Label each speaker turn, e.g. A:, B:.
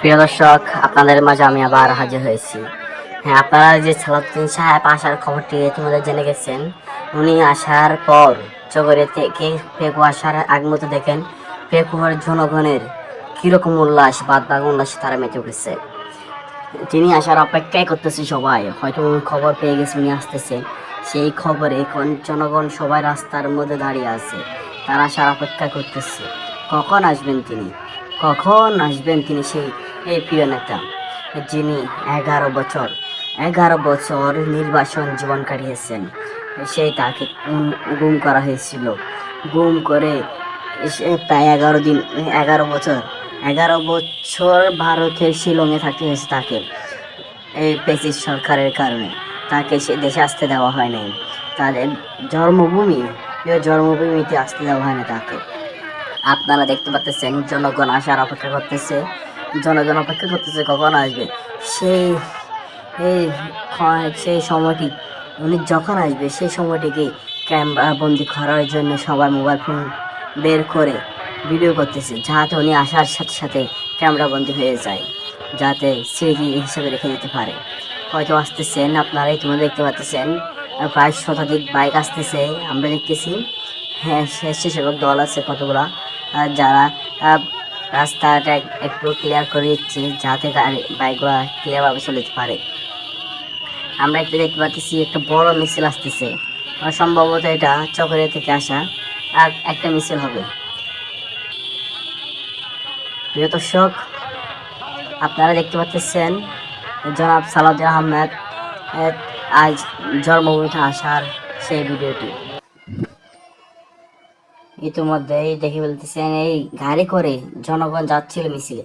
A: প্রিয় দর্শক, আপনাদের মাঝে আমি আবার হাজির হয়েছি। হ্যাঁ আপনারা যে সালাউদ্দিন সাহেব আসার খবরটি ইতিমধ্যে জেনে গেছেন, উনি আসার পর চগরে থেকে ফেকু আসার আগ মতো দেখেন ফেকুয়ার জনগণের কীরকম উল্লাস বাদ বাগ উল্লাসে তারা মেতে উঠেছে। তিনি আসার অপেক্ষাই করতেছে সবাই। হয়তো খবর পেয়ে গেছে, উনি আসতেছে। সেই খবরে এখন জনগণ সবাই রাস্তার মধ্যে দাঁড়িয়ে আছে। তারা আসার অপেক্ষা করতেছে। কখন আসবেন তিনি? কখন আসবেন তিনি সেই এই প্রিয় নেতা, যিনি এগারো বছর এগারো বছর নির্বাসন জীবন কাটিয়েছেন সেই তাকে গুম- করা হয়েছিল। গুম করে প্রায় এগারো দিন, এগারো বছর এগারো বছর ভারতের শিলংয়ে থাকতে হয়েছে তাকে। এই পেসিস সরকারের কারণে তাকে সে দেশে আসতে দেওয়া হয় নাই। তাদের জন্মভূমি জন্মভূমিতে আসতে দেওয়া হয় না তাকে। আপনারা দেখতে পাচ্ছেন জনগণ আসার অপেক্ষা করতেছে। জনগণ অপেক্ষা করতেছে, কখন আসবে? সেই, এই সেই সময়টি, উনি যখন আসবে, সেই সময়টিকে ক্যামেরা বন্দি করার জন্য সবাই মোবাইল ফোন বের করে ভিডিও করতেছে, যাতে উনি আসার সাথে সাথে ক্যামেরা বন্দি হয়ে যায়, যাতে স্মৃতি হিসেবে রেখে যেতে পারে। হয়তো আসতেছেন আপনারা ইতিমধ্যে দেখতে পাচ্ছেন প্রায় শতাধিক বাইক আসতেছে, আমরা দেখতেছি। হ্যাঁ সে স্বেচ্ছাসেবক দল আছে কতগুলা যারা রাস্তাটা একটু ক্লিয়ার করে দিচ্ছে, যাতে গাড়ি, বাইকগুলা ক্লিয়ারভাবে চলে যেতে পারে। আমরা একটু দেখতে পাচ্ছি একটা বড় মিছিল আসতেছে। সম্ভবত এটা চকরে থেকে আসা আর একটা মিছিল হবে। প্রিয় দর্শক, আপনারা দেখতে পাচ্ছেন জনাব সালাউদ্দিন আহমেদ আজ জন্মভূমিতে আসার সেই ভিডিওটি। ইতিমধ্যেই দেখে ফেলতেছেন এই গাড়ি করে জনগণ যাচ্ছিল মিছিলে।